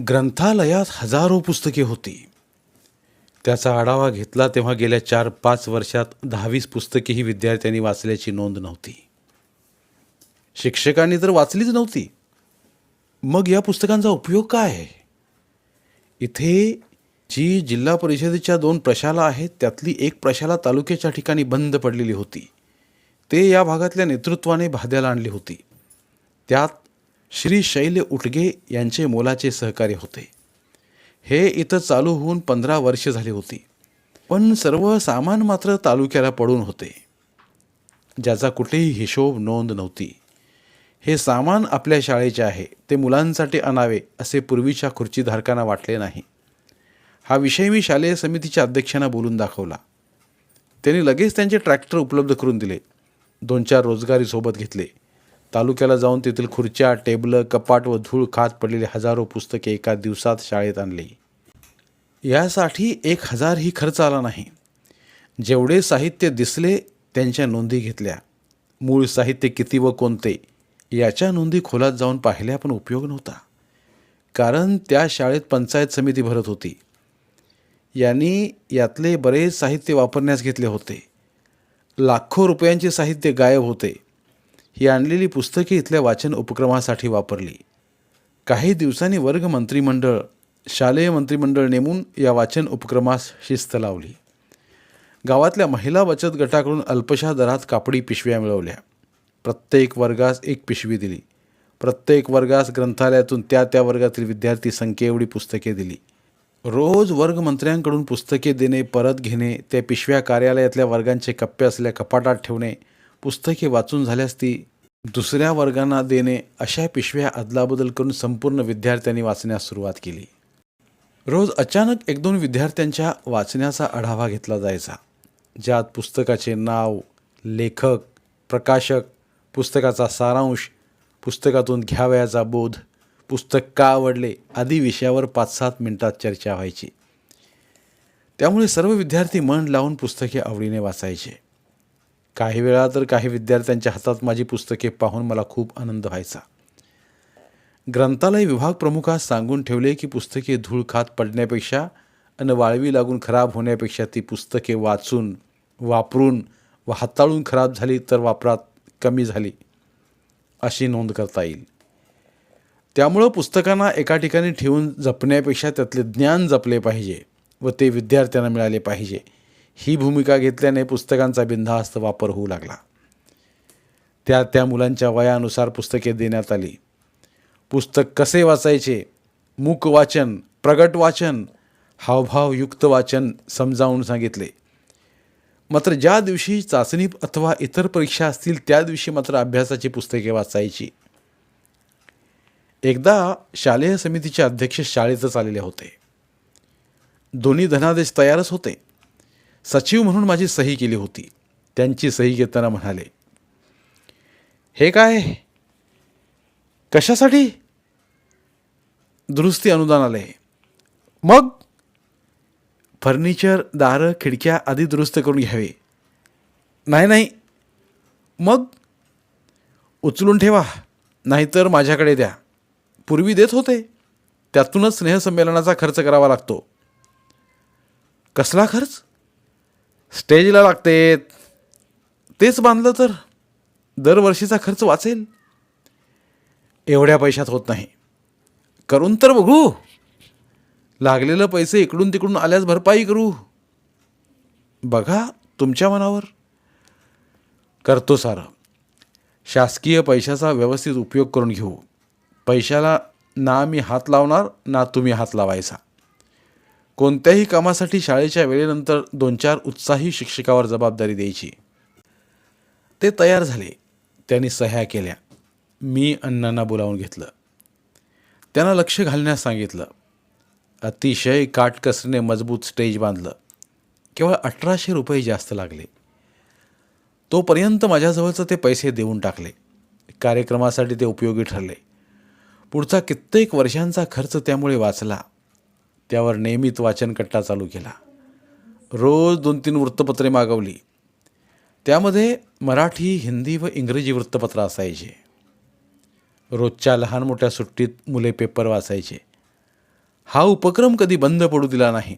ग्रंथालयात हजारो पुस्तके होती. त्याचा आढावा घेतला तेव्हा गेल्या चार पाच वर्षात दहावीस पुस्तकेही विद्यार्थ्यांनी वाचल्याची नोंद नव्हती. शिक्षकांनी तर वाचलीच नव्हती. मग या पुस्तकांचा उपयोग काय आहे? इथे जी जिल्हा परिषदेच्या दोन प्रशाला आहेत त्यातली एक प्रशाला तालुक्याच्या ठिकाणी बंद पडलेली होती. ते या भागातल्या नेतृत्वाने भाद्याला आणली होती. त्यात श्री शैल उटगे यांचे मोलाचे सहकार्य होते. हे इथं चालू होऊन पंधरा वर्ष झाली होती. पण सर्व सामान मात्र तालुक्याला पडून होते. ज्याचा कुठेही हिशोब नोंद नव्हती. हे सामान आपल्या शाळेचे आहे. ते मुलांसाठी आणावे असे पूर्वीच्या खुर्चीधारकांना वाटले नाही. हा विषय मी शालेय समितीच्या अध्यक्षांना बोलून दाखवला. त्यांनी लगेच त्यांचे ट्रॅक्टर उपलब्ध करून दिले. दोन चार रोजगारी सोबत घेतले. तालुक्याला जाऊन तेथील खुर्च्या टेबलं कपाट व धूळ खात पडलेली हजारो पुस्तके एका दिवसात शाळेत आणली. यासाठी एक हजारही खर्च आला नाही. जेवढे साहित्य दिसले त्यांच्या नोंदी घेतल्या. मूळ साहित्य किती व कोणते याच्या नोंदी खोलात जाऊन पाहिल्या पण उपयोग नव्हता. कारण त्या शाळेत पंचायत समिती भरत होती. यांनी यातले बरेच साहित्य वापरण्यास घेतले होते. लाखो रुपयांचे साहित्य गायब होते. ही आणलेली पुस्तके इथल्या वाचन उपक्रमासाठी वापरली. काही दिवसांनी वर्ग मंत्रिमंडळ शालेय मंत्रिमंडळ नेमून या वाचन उपक्रमास शिस्त लावली. गावातल्या महिला बचत गटाकडून अल्पशा दरात कापडी पिशव्या मिळवल्या. प्रत्येक वर्गास एक पिशवी दिली. प्रत्येक वर्गास ग्रंथालयातून त्या त्या वर्गातील विद्यार्थी संख्येएवढी पुस्तके दिली. रोज वर्गमंत्र्यांकडून पुस्तके देणे परत घेणे त्या पिशव्या कार्यालयातल्या वर्गांचे कप्पे असल्या कपाटात ठेवणे पुस्तके वाचून झाल्यास ती दुसऱ्या वर्गांना देणे अशा पिशव्या अदलाबदल करून संपूर्ण विद्यार्थ्यांनी वाचण्यास सुरुवात केली. रोज अचानक एक दोन विद्यार्थ्यांच्या वाचण्याचा आढावा घेतला जायचा. ज्यात पुस्तकाचे नाव लेखक प्रकाशक पुस्तकाचा सारांश पुस्तकातून घ्यावयाचा बोध पुस्तक का आवडले आदी विषयावर पाच सात मिनिटात चर्चा व्हायची. त्यामुळे सर्व विद्यार्थी मन लावून पुस्तके आवडीने वाचायचे. काही वेळा तर काही विद्यार्थ्यांच्या हातात माझी पुस्तके पाहून मला खूप आनंद व्हायचा. ग्रंथालय विभाग प्रमुखास सांगून ठेवले की पुस्तके धूळ खात पडण्यापेक्षा आणि वाळवी लागून खराब होण्यापेक्षा ती पुस्तके वाचून वापरून व हाताळून खराब झाली तर वापरात कमी झाली अशी नोंद करता येईल. त्यामुळं पुस्तकांना एका ठिकाणी ठेवून जपण्यापेक्षा त्यातले ज्ञान जपले पाहिजे व ते विद्यार्थ्यांना मिळाले पाहिजे. ही भूमिका घेतल्याने पुस्तकांचा बिनधास्त वापर होऊ लागला. त्या त्या मुलांच्या वयानुसार पुस्तके देण्यात आली. पुस्तक कसे वाचायचे? मूक वाचन प्रगट वाचन हावभावयुक्त वाचन समजावून सांगितले. मात्र ज्या दिवशी चाचणी अथवा इतर परीक्षा असतील त्या दिवशी मात्र अभ्यासाची पुस्तके वाचायची. एकदा शालेय समितीचे अध्यक्ष शाळेतच आलेले होते. दोन्ही धनादेश तयारच होते. सचिव म्हणून माझी सही केली होती. त्यांची सही घेताना म्हणाले हे काय? कशासाठी? दुरुस्ती अनुदान आले. मग? फर्निचर दारं खिडक्या आधी दुरुस्त करून घ्यावे. नाही नाही. मग? उचलून ठेवा नाहीतर माझ्याकडे द्या. पूर्वी देत होते. त्यातूनच स्नेहसंमेलनाचा खर्च करावा लागतो. कसला खर्च? स्टेजला लागते. तेच बांधलं तर दरवर्षीचा खर्च वाचेल. एवढ्या पैशात होत नाही. करून तर बघू. लागलेलं पैसे इकडून तिकडून आल्यास भरपाई करू. बघा तुमच्या मनावर. करतो सारं. शासकीय पैशाचा व्यवस्थित उपयोग करून घेऊ. पैशाला ना मी हात लावणार ना तुम्ही हात लावायचा. कोणत्याही कामासाठी शाळेच्या वेळेनंतर दोन चार उत्साही शिक्षकावर जबाबदारी द्यायची. ते तयार झाले. त्यांनी सह्या केल्या. मी अण्णांना बोलावून घेतलं. त्यांना लक्ष घालण्यास सांगितलं. अतिशय काटकसरीने मजबूत स्टेज बांधलं. केवळ अठराशे रुपये जास्त लागले. तोपर्यंत माझ्याजवळचं ते पैसे देऊन टाकले. कार्यक्रमासाठी ते उपयोगी ठरले. पुढचा कित्येक वर्षांचा खर्च त्यामुळे वाचला. त्यावर नेहमीच वाचनकट्टा चालू केला. रोज दोन तीन वृत्तपत्रे मागवली. त्यामध्ये मराठी हिंदी व इंग्रजी वृत्तपत्र असायचे. रोजच्या लहान मोठ्या सुट्टीत मुले पेपर वाचायचे. हा उपक्रम कधी बंद पडू दिला नाही.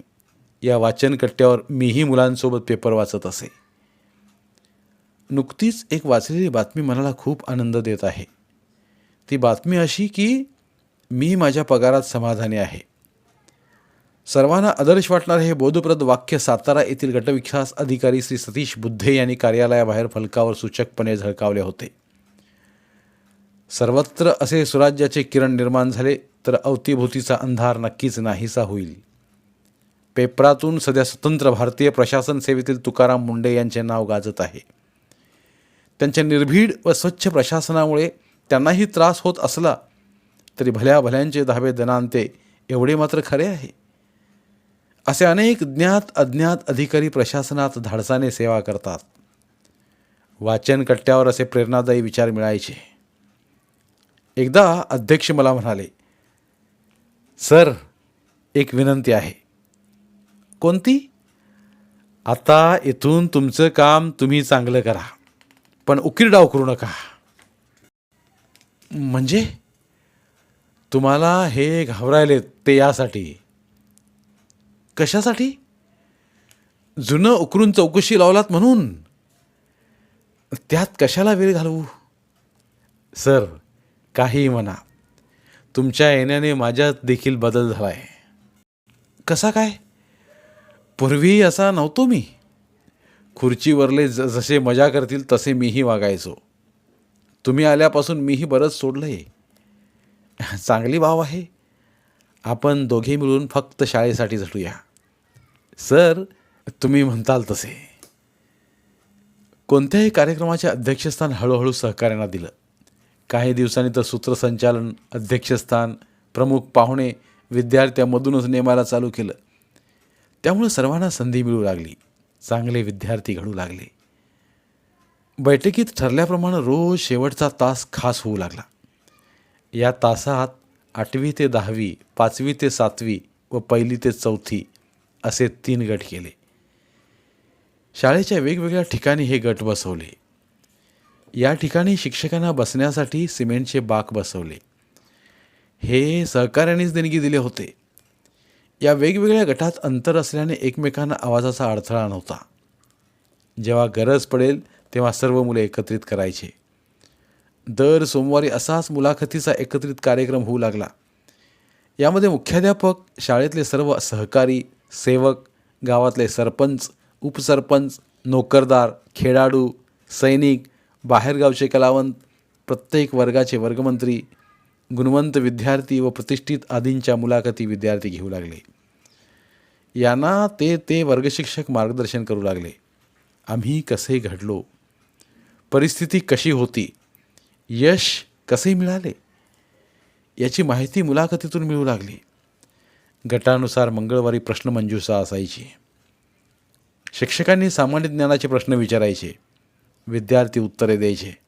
या वाचनकट्ट्यावर मीही मुलांसोबत पेपर वाचत असे. नुकतीच एक वाचलेली बातमी मनाला खूप आनंद देत आहे. ती बातमी अशी की मी माझ्या पगारात समाधानी आहे. सर्वांना आदर्श वाटणारे हे बोधप्रद वाक्य सातारा येथील गटविकास अधिकारी श्री सतीश बुद्धे यांनी कार्यालयाबाहेर फलकावर सूचकपणे झळकावले होते. सर्वत्र असे सुराज्याचे किरण निर्माण झाले तर अवतीभोवतीचा अंधार नक्कीच नाहीसा होईल. पेपरातून सध्या स्वतंत्र भारतीय प्रशासन सेवेतील तुकाराम मुंडे यांचे नाव गाजत आहे. त्यांच्या निर्भीड व स्वच्छ प्रशासनामुळे त्यांनाही त्रास होत असला तरी भल्या भल्यांचे धाबे दनांते एवढे मात्र खरे आहे. असे अनेक ज्ञात अज्ञात अधिकारी प्रशासनात धाडसाने सेवा करतात. वाचनकट्ट्यावर असे प्रेरणादायी विचार मिळायचे. एकदा अध्यक्ष मला म्हणाले सर एक विनंती आहे. कोणती? आता इथून तुमचं काम तुम्ही चांगलं करा पण उकीर डाव करू नका. म्हणजे? तुम्हाला हे घाबरायले ते यासाठी. कशासाठी? जुनं उकरून चौकशी लावलात म्हणून. त्यात कशाला वेळ घालवू? सर काही म्हणा. तुमच्या येण्याने माझ्यात देखील बदल झाला आहे कसा काय? पूर्वी असा नव्हतो मी. खुर्चीवरले ज जसे मजा करतील तसे मीही वागायचो. तुम्ही आल्यापासून मीही बरंच सोडलं आहे चांगली भाव आहे. आपण दोघे मिळून फक्त शाळेसाठी झटूया. सर तुम्ही म्हणताल तसे. कोणत्याही कार्यक्रमाचे अध्यक्षस्थान हळूहळू सहकार्यांना दिलं. काही दिवसांनी तर सूत्रसंचालन अध्यक्षस्थान प्रमुख पाहुणे विद्यार्थ्यामधूनच नेमायला चालू केलं. त्यामुळे सर्वांना संधी मिळू लागली. चांगले विद्यार्थी घडू लागले. बैठकीत ठरल्याप्रमाणे रोज शेवटचा तास खास होऊ लागला. या तासात आठवी ते दहावी पाचवी ते सातवी व पहिली ते चौथी असे तीन गट केले. शाळेच्या वेगवेगळ्या ठिकाणी हे गट बसवले. या ठिकाणी शिक्षकांना बसण्यासाठी सिमेंटचे बाक बसवले. हे सहकार्यानेच देणगी दिले होते. या वेगवेगळ्या गटात अंतर असल्याने एकमेकांना आवाजाचा अडथळा नव्हता. जेव्हा गरज पडेल तेव्हा सर्व मुले एकत्रित करायचे. दर सोमवारी असाच मुलाखतीचा एकत्रित कार्यक्रम होऊ लागला. यामध्ये मुख्याध्यापक शाळेतले सर्व सहकारी सेवक गावातले सरपंच उपसरपंच नोकरदार खेळाडू सैनिक बाहेरगावचे कलावंत प्रत्येक वर्गाचे वर्गमंत्री गुणवंत विद्यार्थी व प्रतिष्ठित आदींच्या मुलाखती विद्यार्थी घेऊ लागले. यांना ते ते वर्गशिक्षक मार्गदर्शन करू लागले. आम्ही कसे घडलो? परिस्थिती कशी होती? यश कसे मिळाले? याची माहिती मुलाखतीतून मिळू लागली. गटानुसार मंगळवारी प्रश्नमंजुषा असायची. शिक्षकांनी सामान्य ज्ञानाचे प्रश्न विचारायचे. विद्यार्थी उत्तरे द्यायचे.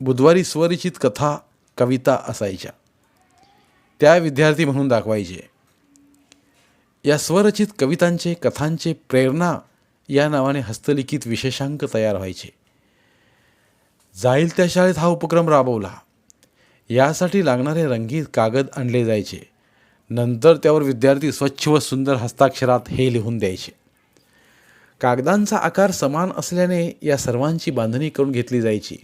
बुधवारी स्वरचित कथा कविता असायच्या. त्या विद्यार्थी म्हणून दाखवायचे. या स्वरचित कवितांचे कथांचे प्रेरणा या नावाने हस्तलिखित विशेषांक तयार व्हायचे. जाईल त्या शाळेत हा उपक्रम राबवला. यासाठी लागणारे रंगीत कागद आणले जायचे. नंतर त्यावर विद्यार्थी स्वच्छ व सुंदर हस्ताक्षरात हे लिहून द्यायचे. कागदांचा आकार समान असल्याने या सर्वांची बांधणी करून घेतली जायची.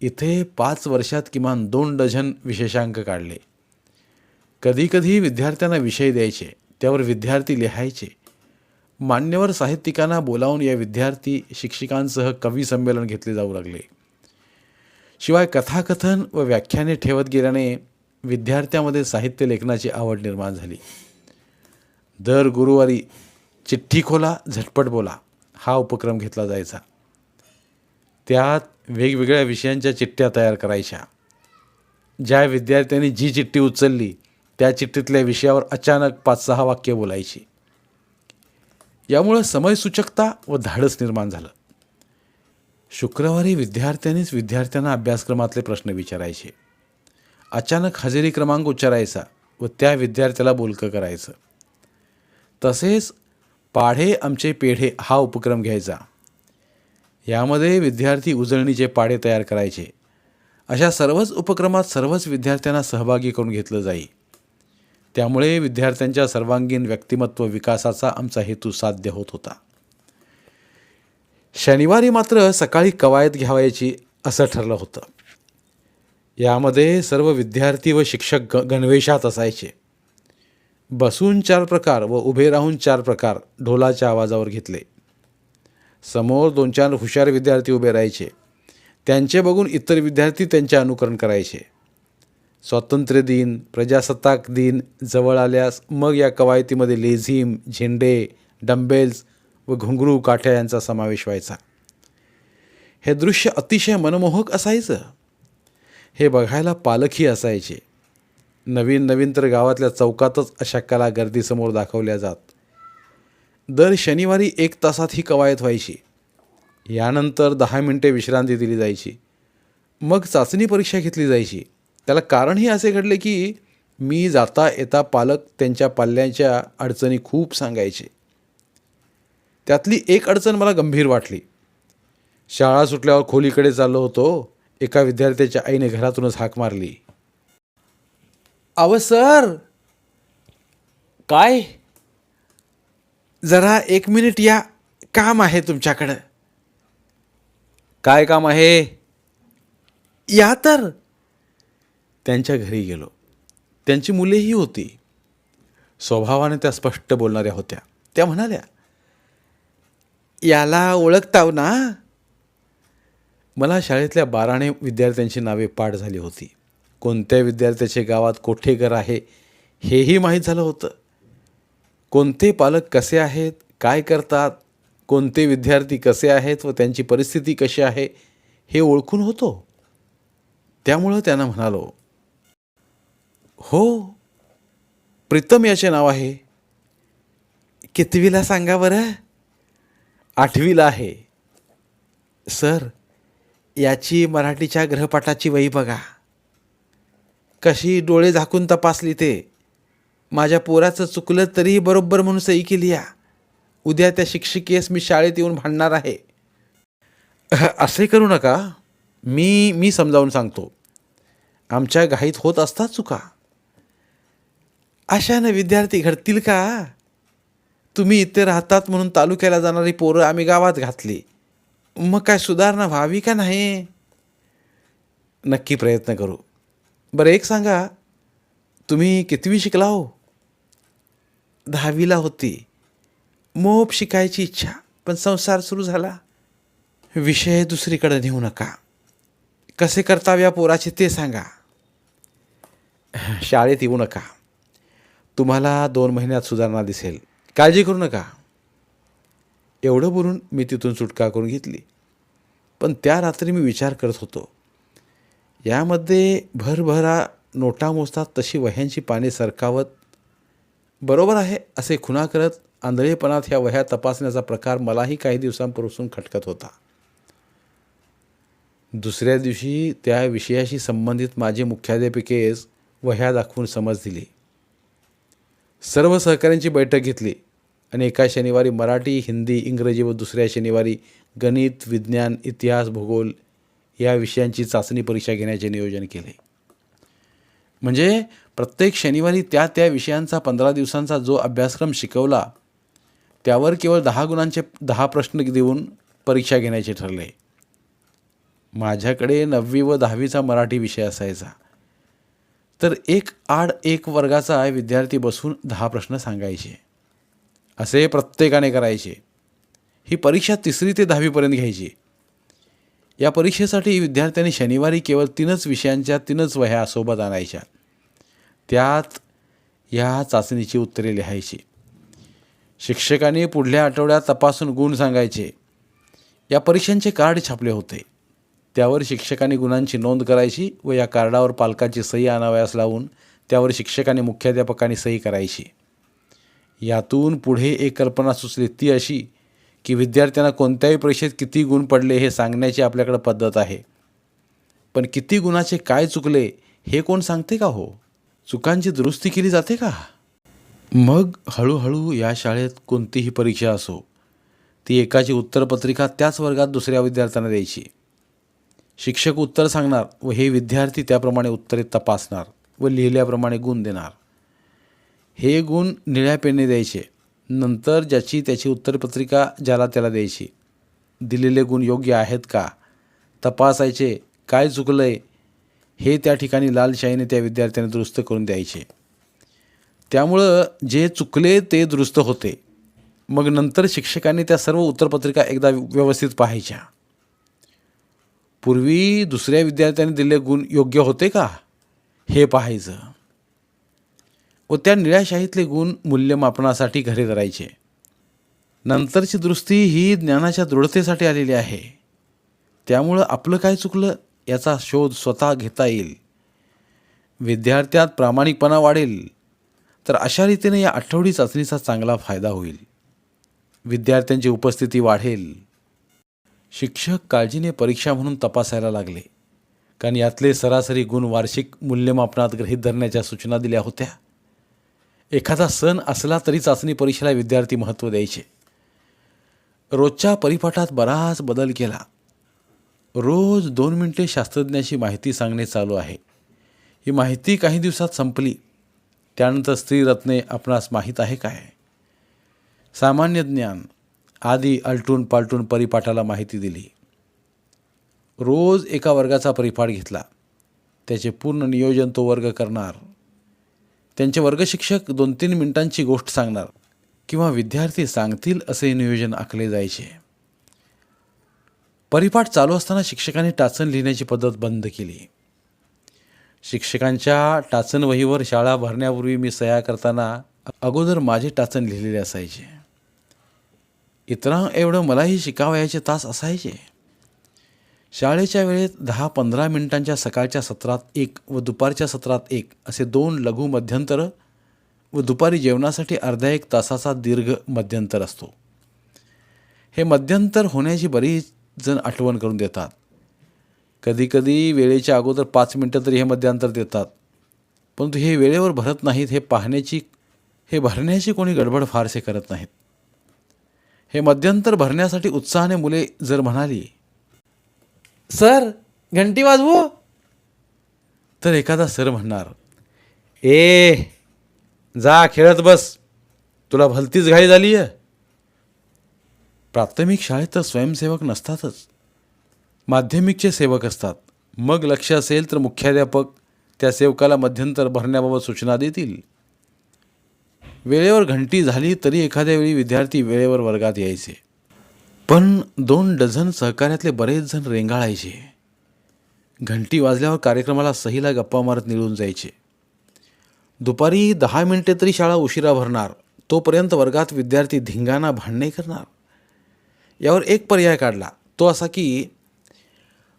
इथे पाच वर्षात किमान दोन डझन विशेषांक काढले. कधीकधी विद्यार्थ्यांना विषय द्यायचे त्यावर विद्यार्थी लिहायचे. मान्यवर साहित्यिकांना बोलावून या विद्यार्थी शिक्षिकांसह कवी संमेलन घेतले जाऊ लागले. शिवाय कथाकथन व व्याख्याने ठेवत गेल्याने विद्यार्थ्यामध्ये साहित्य लेखनाची आवड निर्माण झाली. दर गुरुवारी चिठ्ठी खोला झटपट बोला हा उपक्रम घेतला जायचा. त्यात वेगवेगळ्या विषयांच्या चिठ्ठ्या तयार करायच्या. ज्या विद्यार्थ्यांनी जी चिठ्ठी उचलली त्या चिठ्ठीतल्या विषयावर अचानक पाच सहा वाक्य बोलायची. यामुळं समयसूचकता व धाडस निर्माण झालं. शुक्रवारी विद्यार्थ्यांनीच विद्यार्थ्यांना अभ्यासक्रमातले प्रश्न विचारायचे. अचानक हजेरी क्रमांक उच्चारायचा व त्या विद्यार्थ्याला बोलकं करायचं. तसेच पाढे आमचे पेढे हा उपक्रम घ्यायचा. यामध्ये विद्यार्थी उजळणीचे पाढे तयार करायचे. अशा सर्वच उपक्रमात सर्वच विद्यार्थ्यांना सहभागी करून घेतलं जाई. त्यामुळे विद्यार्थ्यांच्या सर्वांगीण व्यक्तिमत्व विकासाचा आमचा हेतू साध्य होत होता. शनिवारी मात्र सकाळी कवायत घ्यावायची असं ठरलं होतं. यामध्ये सर्व विद्यार्थी व शिक्षक ग गणवेशात असायचे. बसून चार प्रकार व उभे राहून चार प्रकार ढोलाच्या आवाजावर घेतले. समोर दोन चार हुशार विद्यार्थी उभे राहायचे. त्यांचे बघून इतर विद्यार्थी त्यांचे अनुकरण करायचे. स्वातंत्र्य दिन प्रजासत्ताक दिन जवळ आल्यास मग या कवायतीमध्ये लेझिम झेंडे डंबेल्स व घुंगरू काठ्या यांचा समावेश व्हायचा. हे दृश्य अतिशय मनमोहक असायचं. हे बघायला पालकही असायचे. नवीन नवीन तर गावातल्या चौकातच अशा कला गर्दीसमोर दाखवल्या जात. दर शनिवारी एक तासात ही कवायत व्हायची. यानंतर दहा मिनटे विश्रांती दिली जायची. मग चाचणी परीक्षा घेतली जायची. त्याला कारणही असे घडले की मी जाता येता पालक त्यांच्या पाल्यांच्या अडचणी खूप सांगायचे. त्यातली एक अडचण मला गंभीर वाटली. शाळा सुटल्यावर खोलीकडे चाललो होतो. एका विद्यार्थ्याच्या आईने घरातूनच हाक मारली. अव सर! काय? जरा एक मिनिट या. काम आहे तुमच्याकडं. काय काम आहे? या तर. त्यांच्या घरी गेलो. त्यांची मुलेही होती. स्वभावाने त्या स्पष्ट बोलणाऱ्या होत्या. त्या म्हणाल्या याला ओळखताव ना? मला शाळेतल्या बाराणे विद्यार्थ्यांची नावे पाठ झाली होती. कोणत्या विद्यार्थ्याचे गावात कोठे घर आहे हेही माहीत झालं होतं. कोणते पालक कसे आहेत काय करतात कोणते विद्यार्थी कसे आहेत व त्यांची परिस्थिती कशी आहे हे ओळखून होतो. त्यामुळं त्यांना म्हणालो हो प्रीतम याचे नाव आहे. कितवीला सांगा बरं? आठवीला आहे. सर याची मराठीच्या ग्रहपाठाची वही बघा. कशी डोळे झाकून तपासली ते. माझ्या पोराचं चुकलं तरीही बरोबर म्हणून सही केली या. उद्या त्या शिक्षिकेस मी शाळेत येऊन भांडणार आहे. असे करू नका. मी मी समजावून सांगतो. आमच्या घाईत होत असतात चुका. अशानं विद्यार्थी घडतील का? तुम्ही इथे राहतात म्हणून तालुक्याला जाणारी पोरं आम्ही गावात घातली. मग काय सुधारणा व्हावी का नाही? नक्की प्रयत्न करू. बरं एक सांगा तुम्ही कितवी शिकला हो? दहावीला होती. मोप शिकायची इच्छा पण संसार सुरू झाला. विषय दुसरीकडे नेऊ नका. कसे करताव या पोराचे ते सांगा. शाळेत येऊ नका. तुम्हाला दोन महिन्यात सुधारणा दिसेल. काळजी करू नका. एवढं बोलून मी तिथून सुटका करून घेतली. पण त्या रात्री मी विचार करत होतो. यामध्ये भरभरा नोटा मोजतात तशी वह्यांची पाने सरकावत बरोबर आहे असे खुणा करत आंधळेपणात ह्या वह्या तपासण्याचा प्रकार मलाही काही दिवसांपासून खटकत होता. दुसऱ्या दिवशी त्या विषयाशी संबंधित माझे मुख्याध्यापिकेस वह्या दाखवून समज दिली. सर्व सहकाऱ्यांची बैठक घेतली. आणि एका शनिवारी मराठी हिंदी इंग्रजी व दुसऱ्या शनिवारी गणित विज्ञान इतिहास भूगोल या विषयांची चाचणी परीक्षा घेण्याचे नियोजन केले. म्हणजे प्रत्येक शनिवारी त्या त्या विषयांचा पंधरा दिवसांचा जो अभ्यासक्रम शिकवला त्यावर केवळ दहा गुणांचे दहा प्रश्न देऊन परीक्षा घेण्याचे ठरले. माझ्याकडे नववी व दहावीचा मराठी विषय असायचा. तर एक आड एक वर्गाचा विद्यार्थी बसून दहा प्रश्न सांगायचे. असे प्रत्येकाने करायचे. ही परीक्षा तिसरी ते दहावीपर्यंत घ्यायची. या परीक्षेसाठी विद्यार्थ्यांनी शनिवारी केवळ तीनच विषयांच्या तीनच वह्या सोबत आणायच्या. त्यात ह्या चाचणीची उत्तरे लिहायची. शिक्षकांनी पुढल्या आठवड्यात तपासून गुण सांगायचे. या परीक्षांचे कार्ड छापले होते. त्यावर शिक्षकांनी गुणांची नोंद करायची व या कार्डावर पालकाची सही आणावयास लावून त्यावर शिक्षकांनी मुख्याध्यापकाने सही करायची. यातून पुढे एक कल्पना सुचली ती अशी की विद्यार्थ्यांना कोणत्याही परीक्षेत किती गुण पडले हे सांगण्याची आपल्याकडे पद्धत आहे. पण किती गुणाचे काय चुकले हे कोण सांगते का हो? चुकांची दुरुस्ती केली जाते का? मग हळूहळू या शाळेत कोणतीही परीक्षा असो ती एकाची उत्तरपत्रिका त्याच वर्गात दुसऱ्या विद्यार्थ्यांना द्यायची. शिक्षक उत्तर सांगणार व हे विद्यार्थी त्याप्रमाणे उत्तरे तपासणार व लिहिल्याप्रमाणे गुण देणार. हे गुण निळ्या पेनने द्यायचे. नंतर ज्याची त्याची उत्तरपत्रिका ज्याला त्याला द्यायची. दिलेले गुण योग्य आहेत का? तपासायचे. काय चुकलं आहे हे त्या ठिकाणी लालशाहीने त्या विद्यार्थ्याने दुरुस्त करून द्यायचे. त्यामुळं जे चुकले ते दुरुस्त होते. मग नंतर शिक्षकांनी त्या सर्व उत्तरपत्रिका एकदा व्यवस्थित पाहायच्या. पूर्वी दुसऱ्या विद्यार्थ्याने दिलेले गुण योग्य होते का? हे पाहायचं. व त्या निळ्याशाहीतले गुण मूल्यमापनासाठी घरे धरायचे. नंतरची दृष्टी ही ज्ञानाच्या दृढतेसाठी आलेली आहे. त्यामुळं आपलं काय चुकलं याचा शोध स्वतः घेता येईल. विद्यार्थ्यात प्रामाणिकपणा वाढेल. तर अशा रीतीने या आठवडी चाचणीचा चांगला फायदा होईल. विद्यार्थ्यांची उपस्थिती वाढेल. शिक्षक काळजीने परीक्षा म्हणून तपासायला लागले. कारण यातले सरासरी गुण वार्षिक मूल्यमापनात गृहीत धरण्याच्या सूचना दिल्या होत्या. एखादा सण असला तरी चाचणी परीक्षेला विद्यार्थी महत्त्व द्यायचे. रोजच्या परिपाठात बराच बदल केला. रोज दोन मिनिटे शास्त्रज्ञाची माहिती सांगणे चालू आहे. ही माहिती काही दिवसात संपली. त्यानंतर स्त्रीरत्ने आपणास माहीत आहे काय? सामान्य ज्ञान आधी आलटून पालटून परिपाठाला माहिती दिली. रोज एका वर्गाचा परिपाठ घेतला. त्याचे पूर्ण नियोजन तो वर्ग करणार. त्यांचे वर्गशिक्षक दोन तीन मिनिटांची गोष्ट सांगणार. किंवा विद्यार्थी सांगतील असे नियोजन आखले जायचे. परिपाठ चालू असताना शिक्षकांनी टाचण लिहिण्याची पद्धत बंद केली. शिक्षकांच्या टाचण वहीवर शाळा भरण्यापूर्वी मी सह्या करताना अगोदर माझे टाचण लिहिलेले असायचे. इतरां एवढं मलाही शिकावयाचे तास असायचे. शाळेच्या वेळेत दहा पंधरा मिनिटांच्या सकाळच्या सत्रात एक व दुपारच्या सत्रात एक असे दोन लघु मध्यंतर व दुपारी जेवणासाठी अर्ध्या एक तासाचा दीर्घ मध्यंतर असतो. हे मध्यंतर होण्याची बरीच जण आठवण करून देतात. कधीकधी वेळेच्या अगोदर पाच मिनटं तरी हे मध्यांतर देतात. परंतु हे वेळेवर भरत नाहीत हे पाहण्याची हे भरण्याची कोणी गडबड फारसे करत नाहीत. हे मध्यंतर भरण्यासाठी उत्साहाने मुले जर म्हणाली सर घंटी वाजवू? तर एखादा सर म्हणणार ए जा खेळत बस. तुला भलतीच घाई झाली आहे. प्राथमिक शाळेत तर स्वयंसेवक नसतातच. माध्यमिकचे सेवक असतात. मग लक्ष असेल तर मुख्याध्यापक त्या सेवकाला मध्यंतर भरण्याबाबत सूचना देतील. वेळेवर घंटी झाली तरी एखाद्या वेळी विद्यार्थी वेळेवर वर्गात यायचे. पण दोन डझन सहकार्यातले बरेच जण रेंगाळायचे. घंटी वाजल्यावर कार्यक्रमाला सहीला गप्पा मारत निघून जायचे. दुपारी दहा मिनिटे तरी शाळा उशिरा भरणार तोपर्यंत वर्गात विद्यार्थी धिंगाणा भांडणे करणार. यावर एक पर्याय काढला तो असा की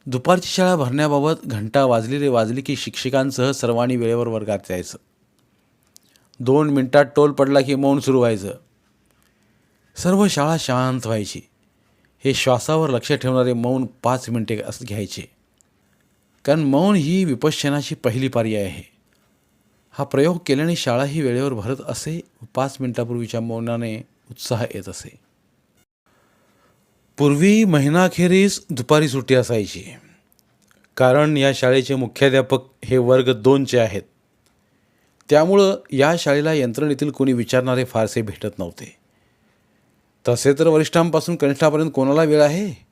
दुपारची शाळा भरण्याबाबत घंटा वाजली रे वाजली की शिक्षकांसह सर्वांनी वेळेवर वर्गात जायचं. दोन मिनिटात टोल पडला की मौन सुरू व्हायचं. सर्व शाळा शांत व्हायची. हे श्वासावर लक्ष ठेवणारे मौन पाच मिनिटे असं घ्यायचे. कारण मौन ही विपश्चनाची पहिली पर्याय आहे. हा प्रयोग केल्याने शाळा ही वेळेवर भरत असे व पाच मिनिटापूर्वीच्या मौनाने उत्साह येत असे. पूर्वी महिनाखेरीस दुपारी सुट्टी असायची. कारण या शाळेचे मुख्याध्यापक हे वर्ग दोनचे आहेत. त्यामुळं या शाळेला यंत्रणेतील कोणी विचारणारे फारसे भेटत नव्हते. तसे तर वरिष्ठांपासून कनिष्ठापर्यंत कोणाला वेळ आहे?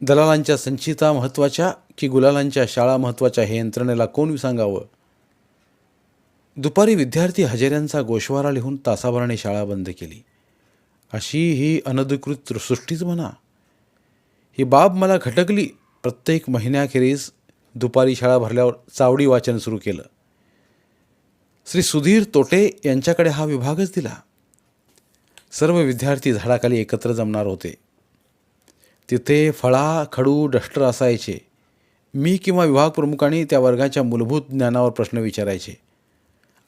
दलालांच्या संचिता महत्त्वाच्या की गुलालांच्या शाळा महत्त्वाच्या हे यंत्रणेला कोण सांगावं दुपारी विद्यार्थी हजेऱ्यांचा गोशवारा लिहून तासाभराने शाळा बंद केली. अशी ही अनधिकृत सृष्टीच म्हणा. ही बाब मला घटकली प्रत्येक महिन्याखेरीस दुपारी शाळा भरल्यावर चावडी वाचन सुरू केलं. श्री सुधीर तोटे यांच्याकडे हा विभागच दिला. सर्व विद्यार्थी झाडाखाली एकत्र जमणार होते. तिथे फळा खडू डस्टर असायचे. मी किंवा विभाग प्रमुखांनी त्या वर्गाच्या मूलभूत ज्ञानावर प्रश्न विचारायचे.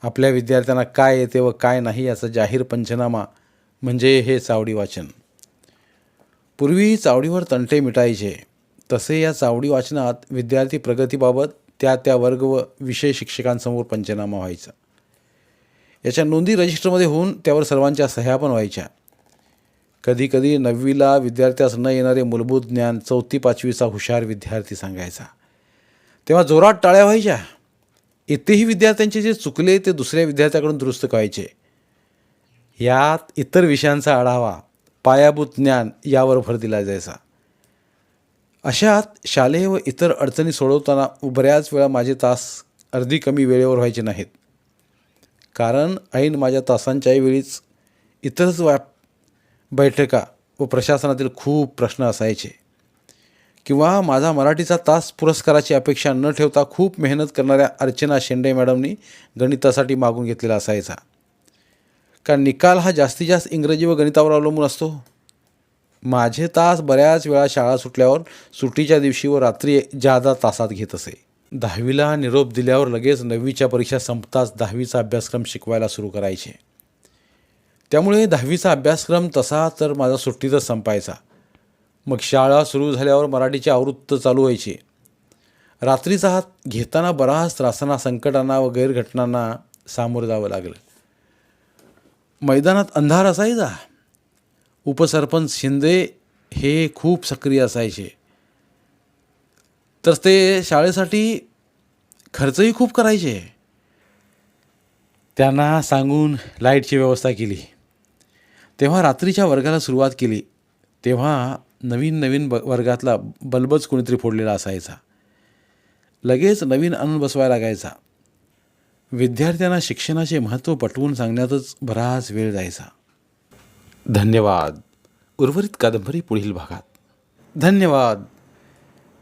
आपल्या विद्यार्थ्यांना काय येते व काय नाही याचा जाहीर पंचनामा म्हणजे हे चावडी वाचन. पूर्वी चावडीवर तंटे मिटायचे. तसे या चावडी वाचनात विद्यार्थी प्रगतीबाबत त्या त्या वर्ग व विषय शिक्षकांसमोर पंचनामा व्हायचा. याच्या नोंदी रजिस्टरमध्ये होऊन त्यावर सर्वांच्या सह्या पण व्हायच्या. कधीकधी नववीला विद्यार्थ्यास न येणारे मूलभूत ज्ञान चौथी पाचवीचा हुशार विद्यार्थी सांगायचा. तेव्हा जोरात टाळ्या व्हायच्या. इथेही विद्यार्थ्यांचे जे चुकले ते दुसऱ्या विद्यार्थ्याकडून दुरुस्त व्हायचे यात इतर विषयांचा आढावा पायाभूत ज्ञान यावर भर दिला जायचा. अशात शालेय व इतर अडचणी सोडवताना बऱ्याच वेळा माझे तास अर्धी कमी वेळेवर व्हायचे नाहीत. कारण ऐन माझ्या तासांच्याही वेळीच इतरच वा बैठका व प्रशासनातील खूप प्रश्न असायचे. किंवा माझा मराठीचा तास पुरस्काराची अपेक्षा न ठेवता खूप मेहनत करणाऱ्या अर्चना शेंडे मॅडमनी गणितासाठी मागून घेतलेला असायचा. कारण निकाल हा जास्तीत जास्त इंग्रजी व गणितावर अवलंबून असतो. माझे तास बऱ्याच वेळा शाळा सुटल्यावर सुट्टीच्या दिवशी व रात्री जादा तासात घेत असे. दहावीला निरोप दिल्यावर लगेच नववीच्या परीक्षा संपताच दहावीचा अभ्यासक्रम शिकवायला सुरू करायचे. त्यामुळे दहावीचा अभ्यासक्रम तसा तर माझा सुट्टीतच संपायचा. मग शाळा सुरू झाल्यावर मराठीची आवृत्त चालू व्हायची. रात्रीचा हात घेताना बराच त्रासांना संकटांना व गैरघटनांना सामोरं जावं लागलं. मैदानात अंधार असायचा. उपसरपंच शिंदे हे खूप सक्रिय असायचे. तर ते शाळेसाठी खर्चही खूप करायचे. त्यांना सांगून लाईटची व्यवस्था केली. तेव्हा रात्रीच्या वर्गाला सुरुवात केली. तेव्हा नवीन नवीन ब वर्गातला बल्बच कोणीतरी फोडलेला असायचा. लगेच नवीन आणून बसवायला लागायचा. विद्यार्थ्यांना शिक्षणाचे महत्त्व पटवून सांगण्यातच बराच वेळ जायचा. धन्यवाद. उर्वरित कादंबरी पुढील भागात. धन्यवाद.